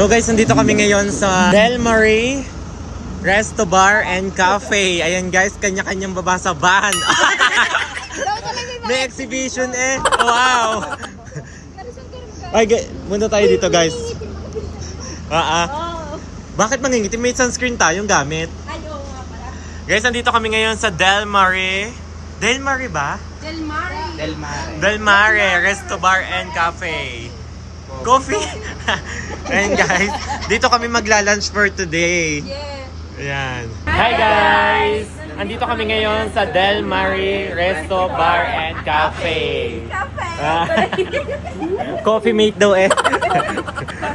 So guys, nandito kami ngayon sa Del Marie Resto Bar and Cafe. Ayan guys, kanya-kanyang babasa van. May exhibition eh. Wow. Ay, muna tayo dito guys. Ah, ah. Bakit mangingitim? May sunscreen tayong gamit. Guys, nandito kami ngayon sa Del Marie. Del Marie ba? Del Mar. Del Mare. Del Mare Resto Bar and Cafe. Coffee? Ayan guys, dito kami magla-lunch for today. Yes. Ayan. Hi guys! Andito kami ngayon sa Del Mare Resto Bar and Cafe. Cafe. Coffee mate daw eh.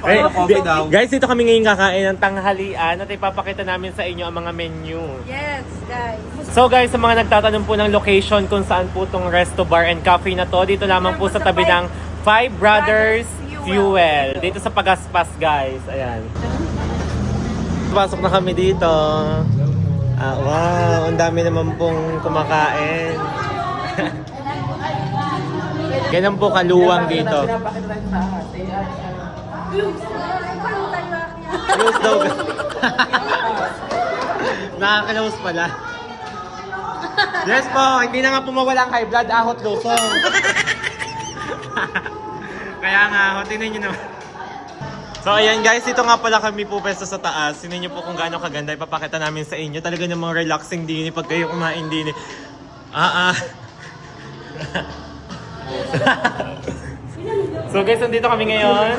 Eh, di- daw. Guys, dito kami ngayon kakain ng tanghalian at ipapakita namin sa inyo ang mga menu. yes, guys. So guys, sa mga nagtatanong po ng location kung saan po itong resto bar and cafe na to, dito lamang po sa tabi ng Five Brothers Fuel. Dito sa Pagaspas guys. Ayan. Pasok na kami dito. Ah, wow, ang dami naman pong kumakain. Ganyan po kaluwang dito. Close daw. Nakaka-close pala. Yes po, hindi na nga po mawala ang high blood, ahot lusong. Nga, ho, tingnan nyo naman. So ayan guys, dito nga pala kami po pwesto sa taas. Tingnan nyo po kung gaano kaganda. Ipapakita namin sa inyo. Talaga namang relaxing din pag kayo kumain din eh. Ah ah. so guys, nandito kami ngayon.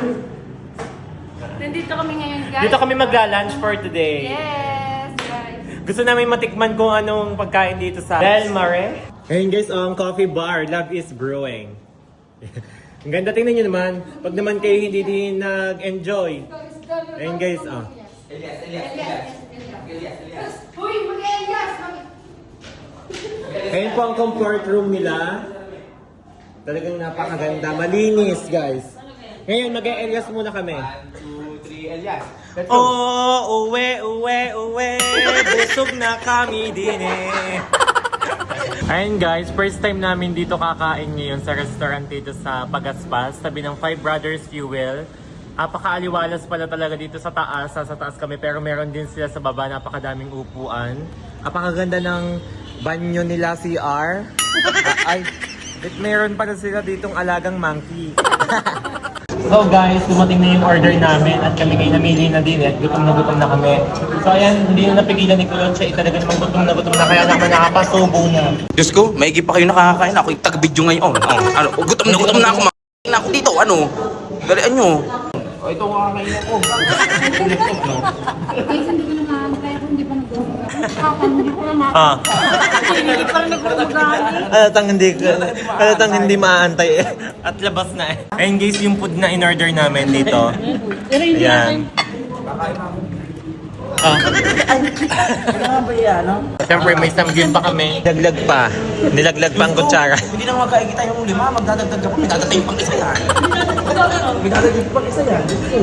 Nandito kami ngayon, guys. Dito kami magla-lunch for today. Yes, guys. Gusto namin matikman kung anong pagkain dito sa Del Mare. Ayun guys, ang coffee bar, Love is Brewing. ang ganda, tingnan nyo naman. Pag naman kayo hindi din nag-enjoy. Ayun guys, oh. Uy, mag-elias! Ayun po ang comfort room nila. Talagang napakaganda. Malinis guys. Ngayon, mag-e-elias muna kami. One, two, three, Elias. Let's go. Oh, uwe, uwe, uwe. Busog na kami din eh. Ayun guys, first time namin dito kakain ngayon sa restaurant dito sa Pagaspas, tabi ng Five Brothers Fuel. Napakaaliwalas pala talaga dito sa taas, sa taas kami, pero meron din sila sa baba, napakadaming upuan. Napakaganda ng banyo nila CR. Ay, at meron pala sila ditong alagang monkey. So guys, dumating na yung order namin at kami ngayon namili na din at gutom na gutom na kami. So ayan, hindi na napigilan ni Kulot siya, talaga namang gutom na gutom na kaya naman nakapasubo na. Diyos ko, maigi pa kayo nakakakain. Ako yung taga-video ngayon. Oh, ano, oh, gutom na gutom na ako. Makain na ako dito. Ano? Dalian nyo. Oh, ito kakain ako. Guys, hindi ko na maano, kaya kung hindi pa nag-uwi. Hindi ko na maano. Ah, Hindi pa rin nag-uwi. halatang hindi, halatang hindi maaantay eh. At labas na eh. Ayun guys, yung food na in-order namin dito. Ayan. Ah. Siyempre may samgyup pa kami. Nilaglag pa. Nilaglag pa ang kutsara. Hindi na magkaigita yung lima. Magdadagdag ako. May dadatay pang isa yan. May dadagdag pang isa yan. Ko.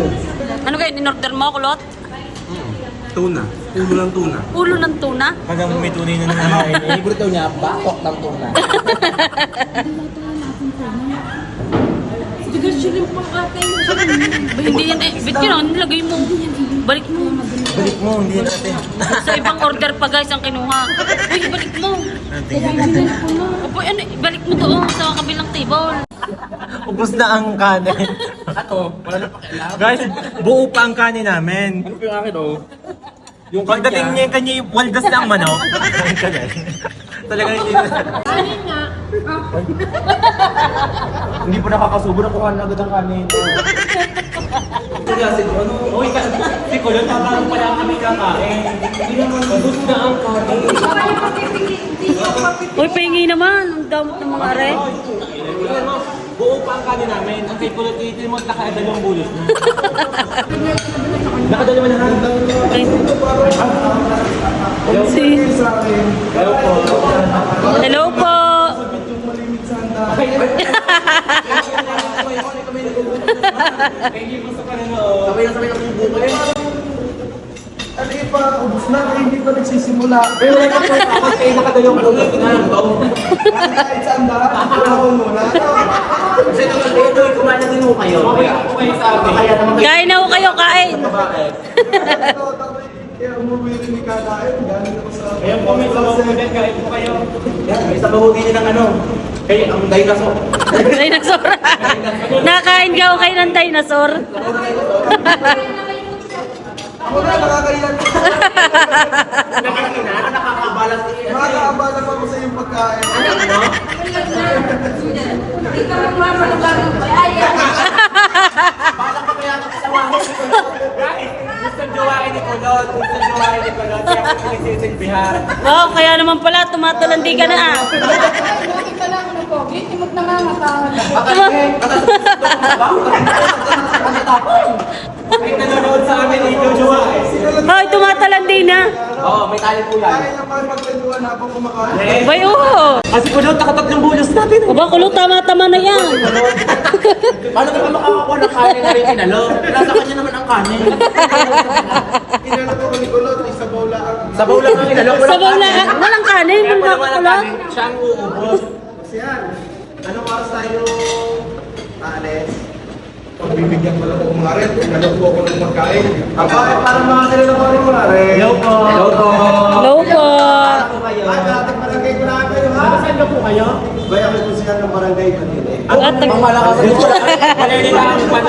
Ano kayo, in-order mo, kulot? Tuna. Ulo ng tuna. Ulo ng tuna? Hanggang may tunay na nangyayari eh. Favorite niya, bakok ng tuna. Bigas siya rin pang atin. Ba, hindi yan eh. Ba't yun? Nilagay mo. Balik mo. Balik mo, hindi natin. Sa ibang order pa guys ang kinuha. Uy, balik mo. Opo, ano, balik mo doon sa kabilang table. Ubus na ang kanin. Ako, wala na pakialam. Guys, buo pa ang kanin namin. Ano po yung akin, oh? Yung Pagdating niya yung kanya, waldas na ang manok. Talagang hindi na. Kanin nga. Hindi pa nakakasubo. Nakuha na agad ang kanin. Kaya siguro, ano? Uy, si Kulot, habang pala kami kakain. Hindi naman, ubus na ang kanin. Uy, pahingi naman. Ang damot ng mga are. Buo pa ang kanin namin. Ang kay Kulot, ito mo nakadalawang bulos na. Nakadalawa na handa. Si... Hello po. Hello po. Thank you po sa panonood. Sabay na sabay na bubukay. Ano yung pa? ubus na, hindi pa nagsisimula. Pero wala na po, ako kayo nakadayong ulo na. Kahit saan na, wala ko muna. Kain na ho kayo, kain. Kaya umuwi rin ni Kakain, galing ako sa... May sabaw po din. Kain po kayo. Yan, may sabaw din ng ano. Kaya ang dinosaur. Dinosaur. Nakain ka ho kayo ng dinosaur. Ako na, nakakailan. Nakakabalas din. Nakakaabala pa ako sa iyong pagkain. Gusto jowain ni Kulot. Gusto jowain ni Kulot. Kaya ako pinagsisilbihan. Wow, kaya naman pala, tumatulandi ka na ah. Bakit ka lang ano po? Timot na nga matahan. May nanonood sa amin, ikaw jowain. Hoy, tumatalandi na. Oo, may tali po yan. Kaya lang pa magkwentuhan habang kumakain. Bay, oo. Kasi Kulot, nakatatlong bulos natin. Aba, kulo, tama-tama na yan. Paano ka ba makakakuha ng kanin na rin kinalo? Nasa kanya naman ang kanin. Kinalo ko ni Kulot, isabaw lang. Sabaw lang ang kinalo. Sabaw na, walang kanin, Kaya mga pala wala kulo. kanin, siya ang uubos. Kasi yan, anong oras tayo aalis? Pagbibigyan ko lang ako mga rin, kinalo po ako ng magkain. Ang bakit parang mga sila na pari mga rin? Hello po. Hello po. Hello po. Ay, dating barangay ko na kayo ha? Saan ka po kayo? Baya ko po siya ng barangay ko din eh. At, Ang malakas. Malilitaan pa